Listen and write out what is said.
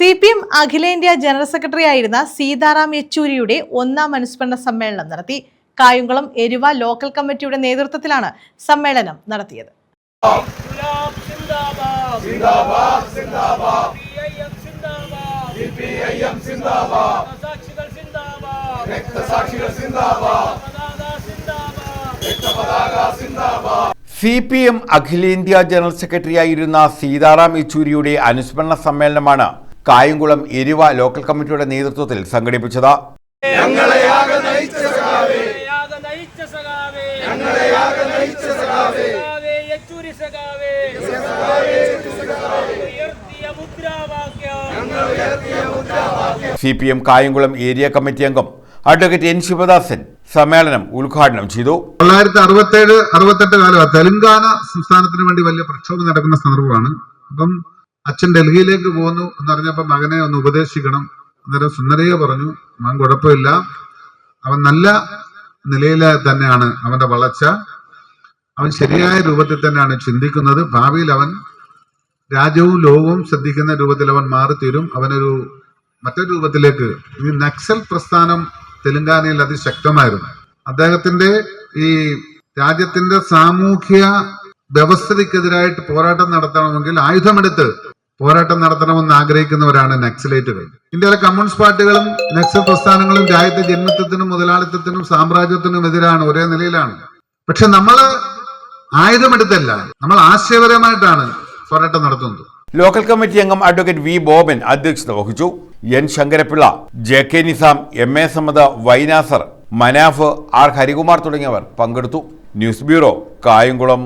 C P M അഖിലേന്ത്യാ general secretary ആയിരുന്ന സീതാറാം യെച്ചൂരിയുടെ ഒന്നാം അനുസ്മരണ സമ്മേളനം നടത്തി. കായംകുളം എരുവ ലോക്കൽ കമ്മിറ്റിയുടെ നേതൃത്വത്തിലാണ് സമ്മേളനം നടത്തിയത്. സി പി എം അഖിലേന്ത്യാ ജനറൽ സെക്രട്ടറിയായിരുന്ന സീതാറാം യെച്ചൂരിയുടെ അനുസ്മരണ സമ്മേളനമാണ് കായംകുളം എരുവ ലോക്കൽ കമ്മിറ്റിയുടെ നേതൃത്വത്തിൽ സംഘടിപ്പിച്ചത്. C P M Kayamkulam area committee അംഗം അഡ്വക്കേറ്റ് എൻ ശിവദാസൻ സമ്മേളനം ഉദ്ഘാടനം ചെയ്തു. തൊള്ളായിരത്തി അറുപത്തേഴ് അറുപത്തെട്ട് കാലം തെലങ്കാന സംസ്ഥാനത്തിന് വേണ്ടി വലിയ പ്രക്ഷോഭം നടക്കുന്ന സന്ദർഭമാണ്. അപ്പം അച്ഛൻ ഡൽഹിയിലേക്ക് പോകുന്നു എന്ന് പറഞ്ഞപ്പോ മകനെ ഒന്ന് ഉപദേശിക്കണം. അന്നേരം സുന്ദരയ്യ പറഞ്ഞു മകൻ കുഴപ്പമില്ല. അവൻ നല്ല നിലയിൽ തന്നെയാണ്. അവന്റെ വളർച്ച അവൻ ശരിയായ രൂപത്തിൽ തന്നെയാണ് ചിന്തിക്കുന്നത്. ഭാവിയിൽ അവൻ രാജ്യവും ലോകവും ശ്രദ്ധിക്കുന്ന രൂപത്തിൽ അവൻ മാറിത്തീരും. അവനൊരു മറ്റൊരു രൂപത്തിലേക്ക് ഈ നക്സൽ പ്രസ്ഥാനം തെലങ്കാനയിൽ അതിശക്തമായിരുന്നു. അദ്ദേഹത്തിന്റെ ഈ രാജ്യത്തിന്റെ സാമൂഹ്യ വ്യവസ്ഥിതിക്കെതിരായിട്ട് പോരാട്ടം നടത്തണമെങ്കിൽ ആയുധമെടുത്ത് പോരാട്ടം നടത്തണമെന്ന് ആഗ്രഹിക്കുന്നവരാണ് നക്സലേറ്റുകൾ. ഇന്ത്യയിലെ കമ്മ്യൂണിസ്റ്റ് പാർട്ടികളും നക്സൽ പ്രസ്ഥാനങ്ങളും രാജ്യത്തെ ജന്മത്വത്തിനും മുതലാളിത്തത്തിനും സാമ്രാജ്യത്തിനും എതിരാണ് ഒരേ നിലയിലാണ്. പക്ഷെ നമ്മൾ ആയുധമെടുത്തല്ല നമ്മൾ ആശയപരമായിട്ടാണ് പോരാട്ടം നടത്തുന്നത്. ലോക്കൽ കമ്മിറ്റി അംഗം അഡ്വക്കേറ്റ് വി ബോബൻ അധ്യക്ഷത വഹിച്ചു. N Sankarapillai J K Nizam M A സമ്മത വൈനാസർ മനാഫ് ആർ ഹരികുമാർ തുടങ്ങിയവർ പങ്കെടുത്തു. News bureau Kayamkulam.